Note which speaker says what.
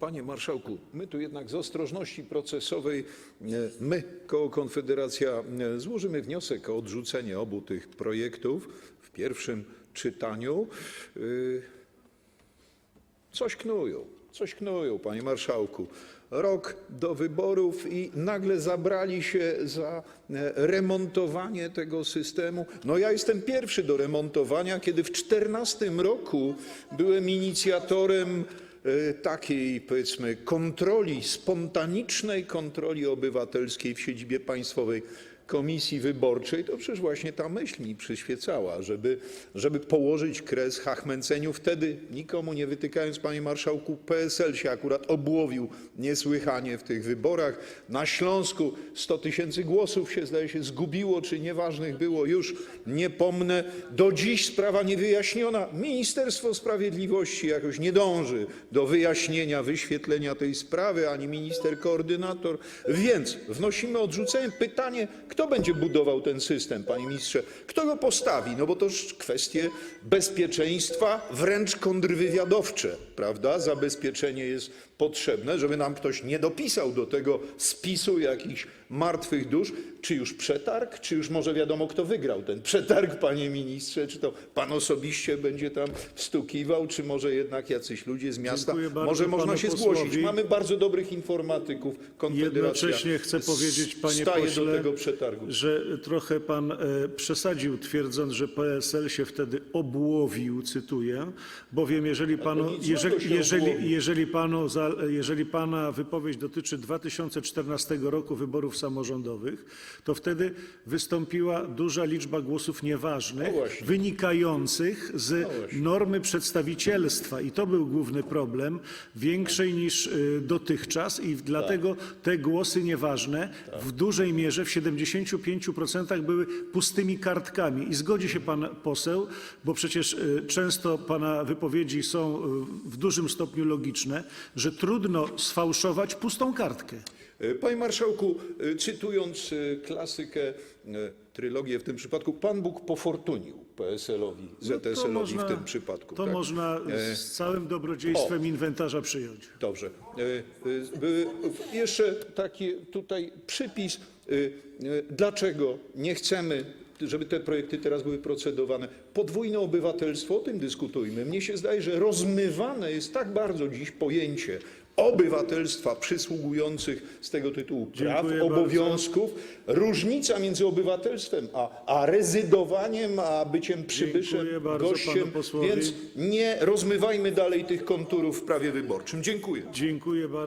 Speaker 1: Panie marszałku, my tu jednak z ostrożności procesowej, e, my, koło Konfederacja, e, złożymy wniosek o odrzucenie obu tych projektów w pierwszym czytaniu. E, Coś knują, coś knują, panie marszałku. Rok do wyborów i nagle zabrali się za remontowanie tego systemu. No ja jestem pierwszy do remontowania, kiedy w 14 roku byłem inicjatorem takiej, powiedzmy, kontroli, spontanicznej kontroli obywatelskiej w siedzibie Państwowej Komisji Wyborczej, to przecież właśnie ta myśl mi przyświecała, żeby, położyć kres hachmęceniu. Wtedy nikomu nie wytykając, panie marszałku, PSL się akurat obłowił niesłychanie w tych wyborach. Na Śląsku 100 tysięcy głosów się, zdaje się, zgubiło, czy nieważnych było, już nie pomnę. Do dziś sprawa niewyjaśniona. Ministerstwo Sprawiedliwości jakoś nie dąży do wyjaśnienia, wyświetlenia tej sprawy, ani minister koordynator. Więc wnosimy odrzucenie. Pytanie, kto będzie budował ten system, panie ministrze? Kto go postawi? No bo to już kwestie bezpieczeństwa, wręcz kontrwywiadowcze, prawda? Zabezpieczenie jest potrzebne, żeby nam ktoś nie dopisał do tego spisu jakichś martwych dusz. Czy już przetarg, czy już może wiadomo, kto wygrał ten przetarg, panie ministrze? Czy to pan osobiście będzie tam wstukiwał, czy może jednak jacyś ludzie z miasta? Może można się
Speaker 2: posłowi.
Speaker 1: zgłosić. Mamy bardzo dobrych informatyków. Konfederacja
Speaker 2: Jednocześnie chcę powiedzieć, panie
Speaker 1: staje
Speaker 2: pośle,
Speaker 1: do tego przetargu.
Speaker 2: Że trochę pan e, przesadził, twierdząc, że PSL się wtedy obłowił, cytuję, bowiem jeżeli panu, jeżeli, jeżeli, jeżeli, panu jeżeli pana wypowiedź dotyczy 2014 roku wyborów samorządowych, to wtedy wystąpiła duża liczba głosów nieważnych,
Speaker 1: No
Speaker 2: wynikających z
Speaker 1: właśnie.
Speaker 2: normy przedstawicielstwa. I to był główny problem, większej niż y, dotychczas i dlatego te głosy nieważne w dużej mierze, w 75% były pustymi kartkami. I zgodzi się pan poseł, bo przecież y, często pana wypowiedzi są y, w dużym stopniu logiczne, że trudno sfałszować pustą kartkę.
Speaker 1: E, Panie marszałku, e, cytując e, klasykę, trylogię w tym przypadku, Pan Bóg pofortunił PSL-owi,
Speaker 2: No
Speaker 1: ZSL-owi w tym przypadku.
Speaker 2: To
Speaker 1: tak?
Speaker 2: można z całym dobrodziejstwem inwentarza przyjąć.
Speaker 1: Dobrze. Jeszcze taki tutaj przypis, dlaczego nie chcemy, żeby te projekty teraz były procedowane. Podwójne obywatelstwo, o tym dyskutujmy. Mnie się zdaje, że rozmywane jest tak bardzo dziś pojęcie obywatelstwa przysługujących z tego tytułu praw, obowiązków. Różnica między obywatelstwem a, rezydowaniem, a byciem przybyszem, gościem, więc nie rozmywajmy dalej tych konturów w prawie wyborczym. Dziękuję.
Speaker 2: Dziękuję bardzo.